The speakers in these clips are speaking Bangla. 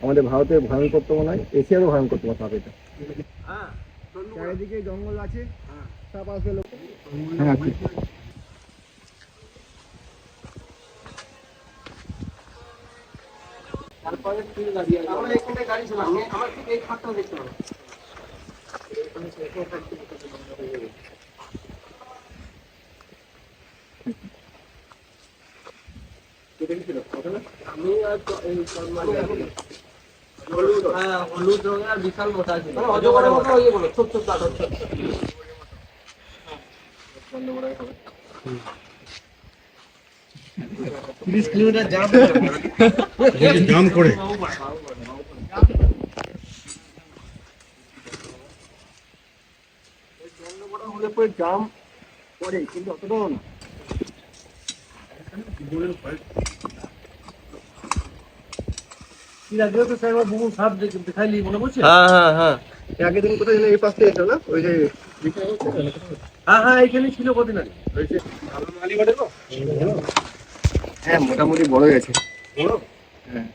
আমাদের ভারতের ভয়ঙ্করতম নয় এশিয়ারও ভয়ঙ্করতম সাপ এটা। চারিদিকে জঙ্গল আছে সাপ আসবে লোক। হ্যাঁ আছে। আমরা এখানে গাড়ি ছিলাম আমার ঠিক এই খাটটা দেখতে পাবো। আমি আর চ- এই চন্দ্রমালি আছি। হ্যাঁ, হলুদ রঙের আর বিশাল মোটা ছিল অজগরের মতো ইয়ে বলো ছোট ছোট আদর ছোট ছোট। তিরিশ কিলোমিটার জাম জাম করে পরে জাম পড়ে কিন্তু অতটাও না হ্যাঁ হ্যাঁ হ্যাঁ। আগের দিন কোথায় ছিল? এই পাশ থেকে এসো না ওই যে হ্যাঁ হ্যাঁ এখানে ছিল কদিন আগে। হ্যাঁ মোটামুটি বড় গেছে হ্যাঁ।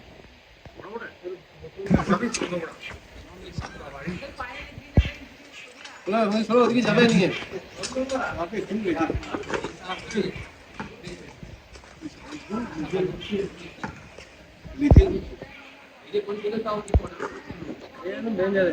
ওদিকে যাবে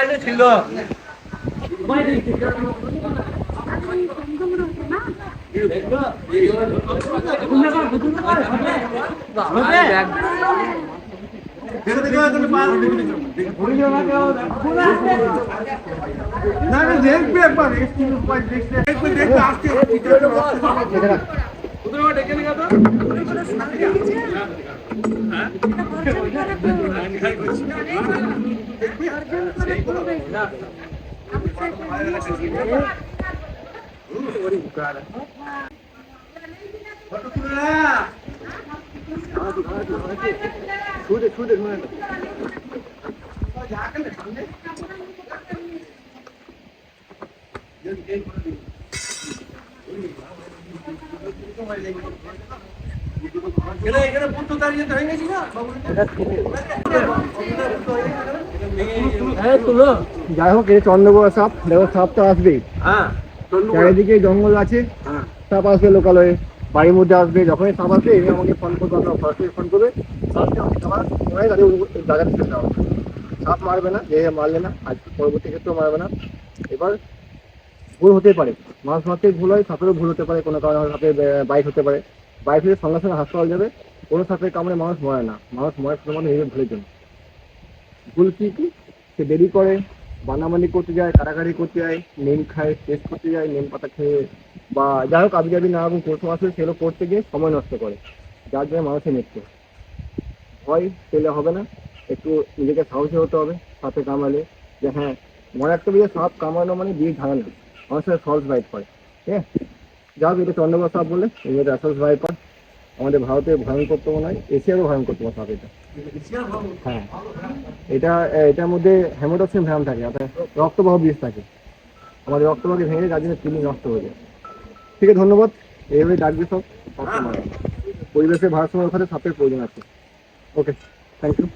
নিয়ে ছিল দেখবে এখানে দাঁড়িয়ে হয়ে গেছি না হ্যাঁ যাই হোক এই চন্দ্রগোড়া সাপ দেখো সাপ তো আসবেই। হ্যাঁ চারিদিকে জঙ্গল আছে সাপ আসবে লোকালয়ে বাড়ির মধ্যে আসবে, যখনই সাপ আসবে, এমনি আমাকে ফোন করবে আপনার সরাসরি ফোন করবে। সাপকে আমাকে তাদের দেওয়া হবে। সাপ মারবে না, যে মারলে না, আজ পরবর্তী ক্ষেত্রেও মারবে না। এবার ভুল হতে পারে। মাছ মারতে ভুল হয়, সাপেরও ভুল হতে পারে, কোনো কারণে সাপের বাইক হতে পারে। বাইক হলে সঙ্গে সঙ্গে হাসপাতাল যাবে, কোনো সাপের কামড়ে মানুষ মরে না। মানুষ মরে শুধুমাত্র নিজের ভুলের জন্য। ভুল কি কি? সে দেরি করে বানাবানি করতে যায় কাটাকাটি করতে যায়, নিম খায় টেস্ট করতে যায়, নিম পাতা খেয়ে বা যাই হোক, আবি যাবি নানা রকম কৌশল আছে সেগুলো করতে গিয়ে সময় নষ্ট করে। যার জন্য মানুষের মৃত্যু। ভয় পেলে হবে না, একটু নিজেকে সাহসী হতে হবে সাপে কামালে। যে হ্যাঁ মনে রাখতে হবে যে সাপ কামড়ানো মানে বিয়ে ঝাড়ানো মানুষের ফলস বাইট করে, ঠিক আছে? যা হোক, এটা চন্দ্রকোনা সাপ বলে এগুলো অ্যাসলস ভাইপার আমাদের ভারতের ভয়ঙ্করতম নয় এশিয়ারও ভয়ঙ্করতম সাপ এটা। হ্যাঁ। এটা এটার মধ্যে হেমোটক্সিন ভ্যাম থাকে অর্থাৎ রক্তবাহ বিষ থাকে। আমাদের রক্তবাহকে ভেঙে যার জন্য কিডনি নষ্ট হয়ে যায়। ঠিক আছে ধন্যবাদ। এইভাবে ডাকবে সব। পরিবেশের ভারসাম্য ওখানে সাপের প্রয়োজন আছে। Okay thank you